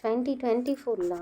Twenty twenty ஃபோரில்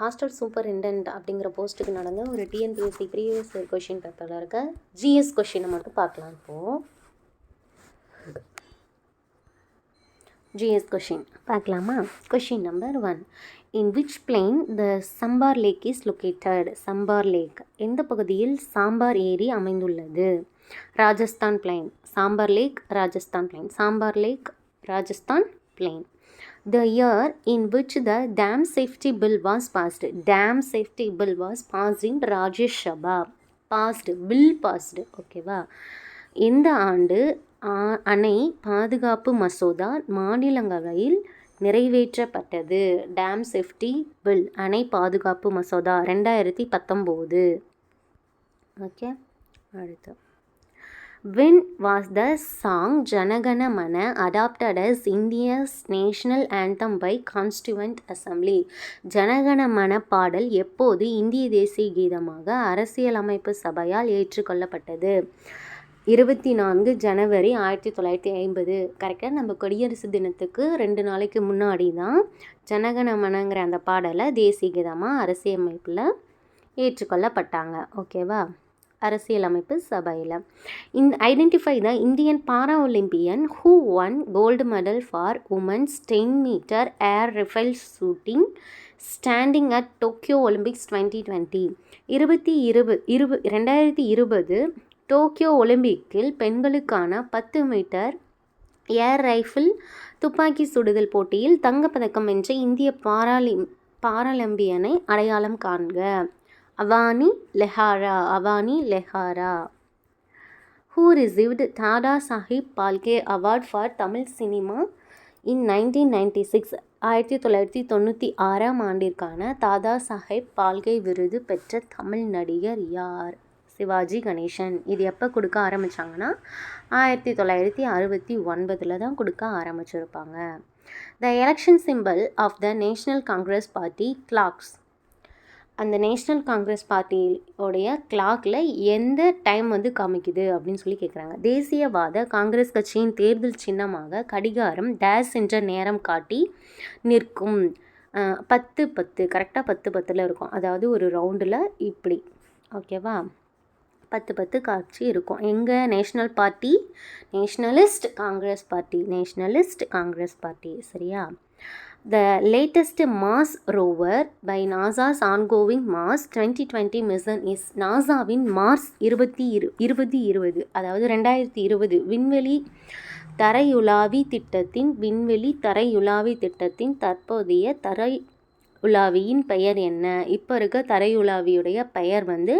hostel superintendent அப்படிங்கிற போஸ்ட்டுக்கு நடந்த ஒரு டிஎன்பிஎஸ்சி ப்ரீவியஸ் கொஷின் பேப்பரில் இருக்க ஜிஎஸ் கொஷினை மட்டும் பார்க்கலாம் இப்போது ஜிஎஸ் கொஷின் பார்க்கலாமா? Question number one in which plain the Sambhar lake is located Sambhar lake எந்த பகுதியில் சாம்பார் ஏரி அமைந்துள்ளது? Rajasthan plain Sambhar lake Rajasthan plain Sambhar lake Rajasthan plain the year in which the dam safety bill was passed dam safety bill was passed in Sabha passed bill passed ஓகேவா இந்த ஆண்டு அணை பாதுகாப்பு மசோதா மாநிலங்களவையில் நிறைவேற்றப்பட்டது. டேம் சேஃப்டி பில் அணை பாதுகாப்பு மசோதா ரெண்டாயிரத்தி பத்தொம்போது. ஓகே அடுத்து. When was the song Jana Gana Mana Mana adopted as India's national anthem by Constituent Assembly? ஜனகண மன பாடல் எப்போது இந்திய தேசிய கீதமாக அரசியலமைப்பு சபையால் ஏற்றுக்கொள்ளப்பட்டது? இருபத்தி நான்கு ஜனவரி ஆயிரத்தி தொள்ளாயிரத்தி ஐம்பது. கரெக்டாக நம்ம குடியரசு தினத்துக்கு ரெண்டு நாளைக்கு முன்னாடி தான் ஜனகணமனங்கிற அந்த பாடலை தேசிய கீதமாக அரசியலமைப்பில் ஏற்றுக்கொள்ளப்பட்டாங்க. ஓகேவா அரசியலமைப்பு சபையில். இந்த identify the Indian para Olympian who won gold medal for women's ten metre air rifle shooting standing at Tokyo Olympics twenty twenty இருபத்தி இருபது இருபது ரெண்டாயிரத்தி இருபது டோக்கியோ ஒலிம்பிக்கில் பெண்களுக்கான பத்து மீட்டர் ஏர் ரைஃபிள் துப்பாக்கி சுடுதல் போட்டியில் தங்கப்பதக்கம் வென்ற இந்திய பாராலிம் பாராலிம்பியனை அடையாளம் காண்க. Awani லெஹாரா Awani லெஹாரா who received Dadasaheb Phalke award for Tamil cinema in nineteen ninety six ஆயிரத்தி தொள்ளாயிரத்தி தொண்ணூற்றி ஆறாம் ஆண்டிற்கான தாதா சாஹேப் பால்கே விருது பெற்ற தமிழ் நடிகர் யார்? சிவாஜி கணேசன். இது எப்போ கொடுக்க ஆரம்பித்தாங்கன்னா ஆயிரத்தி தொள்ளாயிரத்தி அறுபத்தி ஒன்பதில் தான் கொடுக்க ஆரம்பிச்சிருப்பாங்க. The election symbol of the national Congress party clocks அந்த நேஷ்னல் காங்கிரஸ் பார்ட்டியோடைய கிளாக்கில் எந்த டைம் வந்து காமிக்குது அப்படின்னு சொல்லி கேட்குறாங்க தேசியவாத காங்கிரஸ் கட்சியின் தேர்தல் சின்னமாக கடிகாரம் டேஸ் என்ற நேரம் காட்டி நிற்கும். பத்து பத்து கரெக்டாக பத்து பத்தில் இருக்கும். அதாவது ஒரு ரவுண்டில் இப்படி. ஓகேவா பத்து பத்து காட்சி இருக்கும். எங்கள் national party? Nationalist Congress party. Nationalist Congress party. சரியா? The latest Mars rover by NASA's ongoing Mars twenty twenty mission is நாசாவின் மார்ஸ் இருபத்தி இரு இருபது இருபது அதாவது ரெண்டாயிரத்தி இருபது விண்வெளி தரையுலாவி திட்டத்தின் விண்வெளி தரையுலாவி திட்டத்தின் தற்போதைய தரை உலாவியின் பெயர் என்ன? இப்போ இருக்க தரையுலாவியுடைய பெயர் வந்து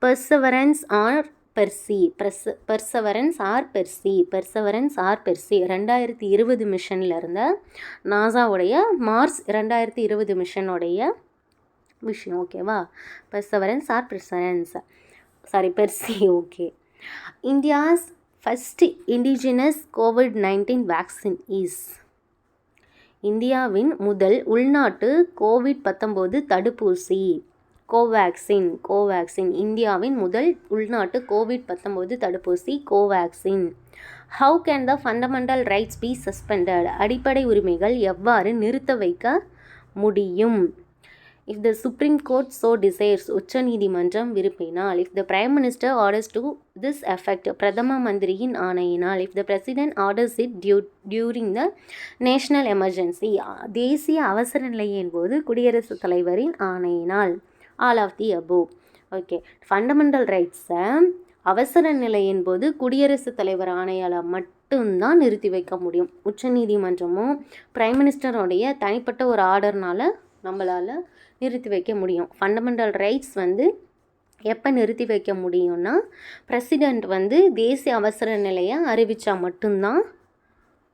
Perseverance or Percy press Perseverance or Percy Perseverance or Percy ரெண்டாயிரத்தி இருபது மிஷனில் இருந்த நாசாவுடைய மார்ஸ் ரெண்டாயிரத்தி இருபது மிஷனுடைய விஷயம் ஓகேவா Perseverance or Perseverance sorry Percy okay India's first indigenous COVID nineteen vaccine is இந்தியாவின் முதல் உள்நாட்டு கோவிட் பத்தொம்போது தடுப்பூசி. கோவேக்சின் கோவேக்சின் இந்தியாவின் முதல் உள்நாட்டு கோவிட் பத்தொம்போது தடுப்பூசி Covaxin. How can the fundamental rights be suspended அடிப்படை உரிமைகள் எவ்வாறு நிறுத்த வைக்க முடியும்? If the supreme court so desires உச்சநீதிமன்றம் விரும்பினால் if the prime minister orders to this effect பிரதம மந்திரியின் ஆணையினால் if the president orders it due during the national emergency தேசிய அவசர நிலையின் போது குடியரசுத் தலைவரின் ஆணையினால். All of the above okay fundamental ரைட்ஸை அவசர நிலையின் போது குடியரசுத் தலைவர் ஆணையால் மட்டும்தான் நிறுத்தி வைக்க முடியும். உச்சநீதிமன்றமும் பிரைம் மினிஸ்டருடைய தனிப்பட்ட ஒரு ஆர்டர்னால் நம்மளால் நிறுத்தி வைக்க முடியும். ஃபண்டமெண்டல் ரைட்ஸ் வந்து எப்போ நிறுத்தி வைக்க முடியும்னா பிரசிடெண்ட் வந்து தேசிய அவசர நிலையை அறிவித்தா மட்டும்தான்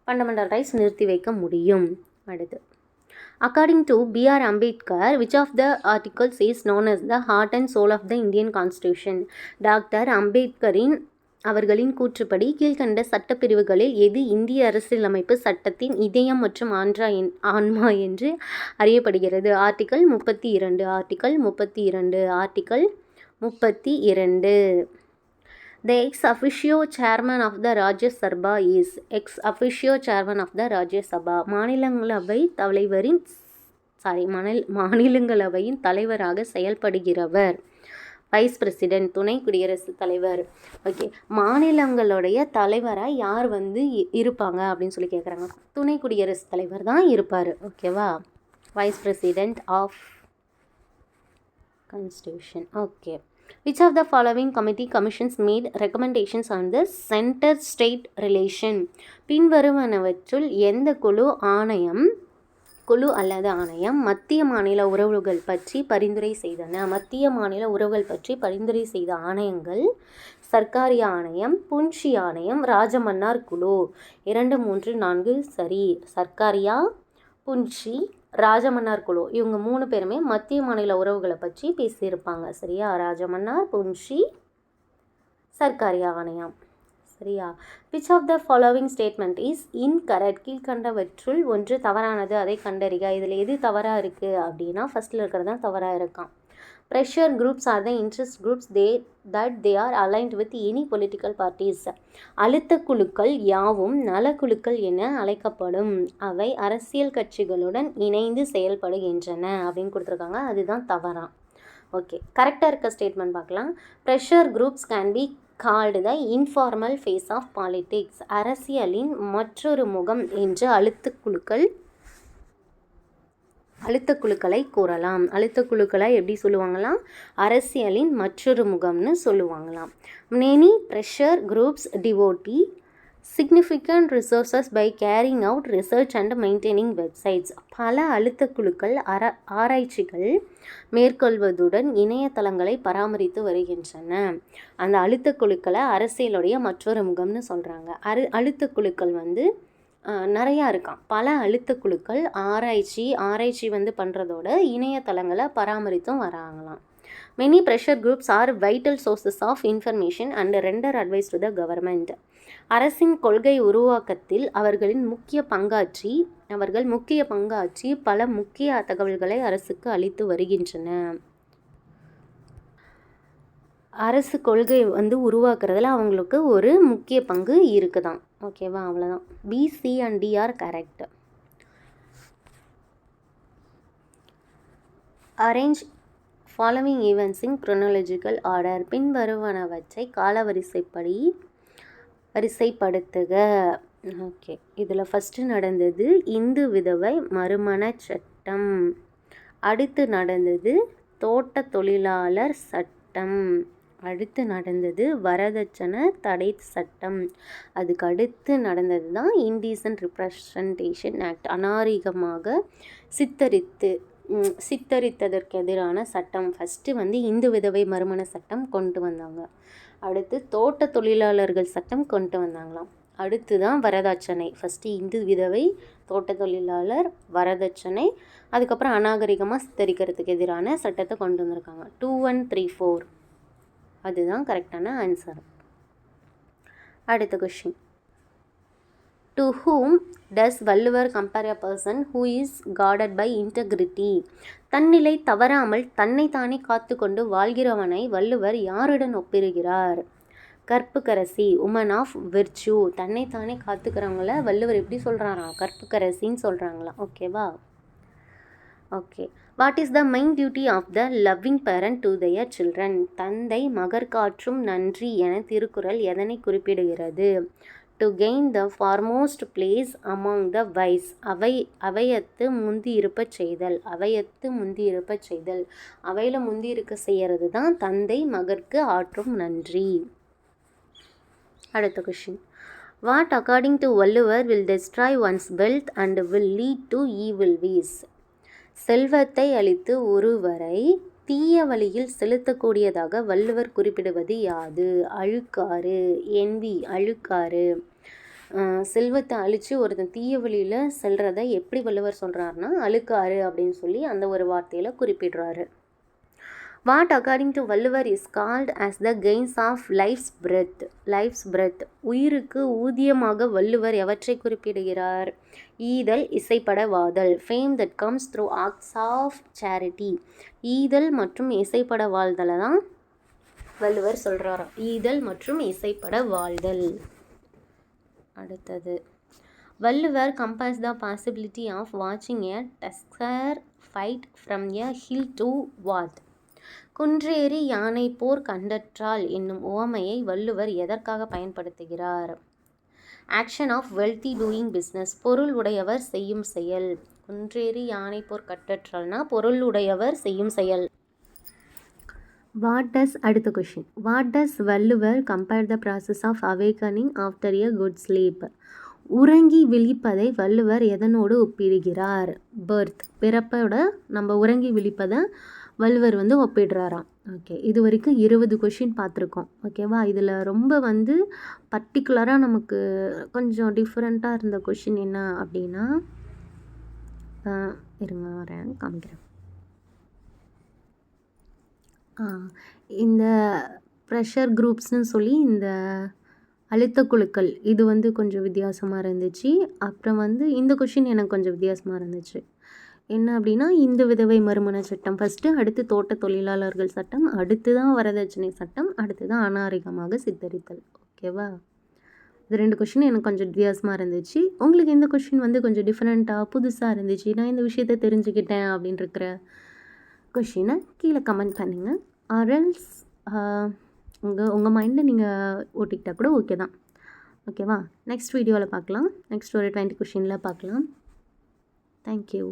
ஃபண்டமெண்டல் ரைட்ஸ் நிறுத்தி வைக்க முடியும். அடுத்து. According to BR Ambedkar which of the articles is known as the heart and soul of the Indian constitution doctor அம்பேத்கரின் அவர்களின் கூற்றுப்படி கீழ்கண்ட சட்டப்பிரிவுகளில் எது இந்திய அரசியலமைப்பு சட்டத்தின் இதயம் மற்றும் ஆன்றா என் ஆன்மா என்று அறியப்படுகிறது? ஆர்டிகல் முப்பத்தி இரண்டு ஆர்டிகல் முப்பத்தி இரண்டு ஆர்டிகல் முப்பத்தி இரண்டு. The ex officio chairman of the Rajya Sabha is ex officio chairman of the Rajya Sabha. மாநிலங்களவை தலைவரின் சாரி மாநில மாநிலங்களவையின் தலைவராக செயல்படுகிறவர். வைஸ் பிரசிடென்ட் துணை குடியரசுத் தலைவர். ஓகே மாநிலங்களுடைய தலைவராக யார் வந்து இ- இருப்பாங்க அப்படின்னு சொல்லி கேட்குறாங்க துணை குடியரசுத் தலைவர் தான் இருப்பார். ஓகேவா vice president of constitution okay which of the following committee commissions made recommendations on the centre state relation பின்வருவனவற்றுள் எந்த குழு ஆணையம் குழு அல்லது ஆணையம் மத்திய மாநில உறவுகள் பற்றி பரிந்துரை செய்தன? மத்திய மாநில உறவுகள் பற்றி பரிந்துரை செய்த ஆணையங்கள் சர்க்காரி ஆணையம் புன்ஷி ஆணையம் ராஜமன்னார் குழு. இரண்டு மூன்று நான்கு சரி. சர்க்காரியா? புன்ஷி ராஜமன்னார் குழு. இவங்க மூணு பேருமே மத்திய மாநில உறவுகளை பற்றி பேசியிருப்பாங்க. சரியா? ராஜமன்னார் புன்ஷி சர்க்காரி ஆணையம் சரியா? Which of the following statement is incorrect கீழ்கண்டவற்றுள் ஒன்று தவறானது அதை கண்டறிக. இதில் எது தவறாக இருக்குது அப்படின்னா ஃபஸ்ட்டில் இருக்கிறது தான் தவறாக இருக்கான் pressure groups are the interest groups they that they are aligned with any political parties அழுத்த குழுக்கள் யாவும் நலக்குழுக்கள் என அழைக்கப்படும். அவை அரசியல் கட்சிகளுடன் இணைந்து செயல்படுகின்றன அப்படின்னு கொடுத்துருக்காங்க. அதுதான் தவறாம் ஓகே கரெக்டாக இருக்க ஸ்டேட்மெண்ட் பார்க்கலாம். Pressure groups can be called the informal face of politics அரசியலின் மற்றொரு முகம் என்று அழுத்தக் அழுத்த குழுக்களை கூறலாம். அழுத்த குழுக்களை எப்படி சொல்லுவாங்களாம் அரசியலின் மற்றொரு முகம்னு சொல்லுவாங்களாம் many pressure groups devote significant resources by carrying out research and maintaining websites பல அழுத்த குழுக்கள் அர ஆராய்ச்சிகள் மேற்கொள்வதுடன் இணையதளங்களை பராமரித்து வருகின்றன. அந்த அழுத்த குழுக்களை அரசியலுடைய மற்றொரு முகம்னு சொல்கிறாங்க அரு அழுத்த குழுக்கள் வந்து நிறையா இருக்கான் பல அழுத்த குழுக்கள் ஆராய்ச்சி ஆராய்ச்சி வந்து பண்ணுறதோட இணையதளங்களை பராமரித்தும் வராங்களாம். Many pressure groups are vital sources of information and render advice to the government அரசின் கொள்கை உருவாக்கத்தில் அவர்களின் முக்கிய பங்காற்றி அவர்கள் முக்கிய பங்காற்றி பல முக்கிய தகவல்களை அரசுக்கு அளித்து வருகின்றன. அரசு கொள்கை வந்து உருவாக்குறதுல அவங்களுக்கு ஒரு முக்கிய பங்கு இருக்குதான் ஓகேவா அவ்வளோதான் B C and D are correct arrange following events in chronological order பின்வருவனவற்றை காலவரிசைப்படி வரிசைப்படுத்துக. ஓகே இதில் ஃபஸ்ட்டு நடந்தது இந்து விதவை மறுமண சட்டம். அடுத்து நடந்தது தோட்ட தொழிலாளர் சட்டம். அடுத்து நடந்தது வரதட்சணை தடை சட்டம். அதுக்கு அடுத்து நடந்தது தான் இன்டீசன்ட் ரிப்ரசன்டேஷன் ஆக்ட் அநாகரிகமாக சித்தரித்து சித்தரித்ததற்கு எதிரான சட்டம். ஃபஸ்ட்டு வந்து இந்து விதவை மறுமண சட்டம் கொண்டு வந்தாங்க. அடுத்து தோட்ட தொழிலாளர்கள் சட்டம் கொண்டு வந்தாங்களாம். அடுத்து தான் வரதட்சணை. ஃபஸ்ட்டு இந்து விதவை தோட்ட தொழிலாளர் வரதட்சணை அதுக்கப்புறம் அநாகரிகமாக சித்தரிக்கிறதுக்கு எதிரான சட்டத்தை கொண்டு வந்திருக்காங்க. டூ ஒன் த்ரீ ஃபோர் அதுதான் கரெக்டான ஆன்சர். அடுத்த question to whom does Valluvar compare a person who is guarded by integrity தன்னிலை தவறாமல் தன்னைத்தானே காத்துக்கொண்டு வாழ்கிறவனை வள்ளுவர் யாருடன் ஒப்பிடுகிறார்? கற்புக்கரசி உமன் ஆஃப் விர்ச்சு தன்னைத்தானே காத்துக்கிறவங்கள வள்ளுவர் எப்படி சொல்கிறாராம் கற்புக்கரசின்னு சொல்கிறாங்களா ஓகேவா okay what is the main duty of the loving parent to their children தந்தை மகர் காற்றும் நன்றி என திருக்குறள் எதனை குறிப்பிடுகிறது? To gain the foremost place among the wise அவை அவையத்து முந்தி இருப்பச் செய்தல். அவையத்து முந்தி இருப்பச் செய்தல். அவையில் முந்தி இருக்க செய்கிறது தான் தந்தை மகற்கு ஆற்றும் நன்றி. அடுத்த question what according to Valluvar will destroy one's wealth and will lead to evil ways செல்வத்தை அளித்து ஒருவரை தீய வழியில் செலுத்தக்கூடியதாக வள்ளுவர் குறிப்பிடுவது யாது? அழுக்காறு என்வி அழுக்காறு. செல்வத்தை அழித்து ஒருத்தன் தீய வழியில் செல்றதை எப்படி வள்ளுவர் சொல்கிறாருன்னா அழுக்காறு அப்படின்னு சொல்லி அந்த ஒரு வார்த்தையில் குறிப்பிடுறாரு. What according to Valluvar is called as the gains of life's breath life's breath உயிருக்கு ஊதியமாக வள்ளுவர் எவற்றை குறிப்பிடுகிறார்? ஈதல் இசைப்பட வாதல். Fame that comes through acts of charity ஈதல் மற்றும் இசைப்பட வாழ்தலை தான் வள்ளுவர் சொல்கிறாராம் ஈதல் மற்றும் இசைப்பட வாழ்தல். அடுத்தது. Valluvar compares the possibility of வாட்சிங் a tusker fight from a hill to what குன்றேறி யானை போர் கண்டற்றால் என்னும் உவமையை வள்ளுவர் எதற்காக பயன்படுத்துகிறார்? Action of wealthy doing business பொருள் உடையவர் செய்யும் செயல். குன்றேறி யானை போர் கட்டற்றால்னா பொருள் உடையவர் செய்யும் செயல். வாட் டஸ் அடுத்த question what does Valluvar compare the process of awakening after a good sleep உறங்கி விழிப்பதை வள்ளுவர் எதனோடு ஒப்பிடுகிறார்? பர்த் பிறப்போட நம்ம உறங்கி விழிப்பதை வள்ளுவர் வந்து ஒப்பிடுறாராம். ஓகே இது வரைக்கும் இருபது கொஷின் பார்த்துருக்கோம். ஓகேவா இதில் ரொம்ப வந்து பர்டிகுலராக நமக்கு கொஞ்சம் டிஃப்ரெண்ட்டாக இருந்த கொஷின் என்ன அப்படின்னா இருங்க வரேன் காமிக்கிறேன். ஆ, இந்த ப்ரெஷர் குரூப்ஸ்னு சொல்லி இந்த அழுத்த குழுக்கள் இது வந்து கொஞ்சம் வித்தியாசமாக இருந்துச்சு. அப்புறம் வந்து இந்த கொஷின் எனக்கு கொஞ்சம் வித்தியாசமாக இருந்துச்சு. என்ன அப்படின்னா இந்த விதவை மறுமண சட்டம். ஃபஸ்ட்டு அடுத்து தோட்ட தொழிலாளர்கள் சட்டம் அடுத்து தான் வரதட்சணை சட்டம் அடுத்து தான் அநாகரிகமாக சித்தரித்தல். ஓகேவா இது ரெண்டு கொஷின் எனக்கு கொஞ்சம் வித்தியாசமாக இருந்துச்சு. உங்களுக்கு இந்த கொஷின் வந்து கொஞ்சம் டிஃப்ரெண்ட்டாக புதுசாக இருந்துச்சு. நான் இந்த விஷயத்தை தெரிஞ்சுக்கிட்டேன் அப்படின்னு இருக்கிற கொஷினை கீழே கமெண்ட் பண்ணுங்கள் ஆர்எல்ஸ் உங்கள் உங்கள் மைண்டில் நீங்கள் ஓட்டிக்கிட்டால் கூட ஓகே தான். ஓகேவா நெக்ஸ்ட் வீடியோவில் பார்க்கலாம். நெக்ஸ்ட் ஒரு டுவெண்ட்டி கொஷினில் பார்க்கலாம். தேங்க்யூ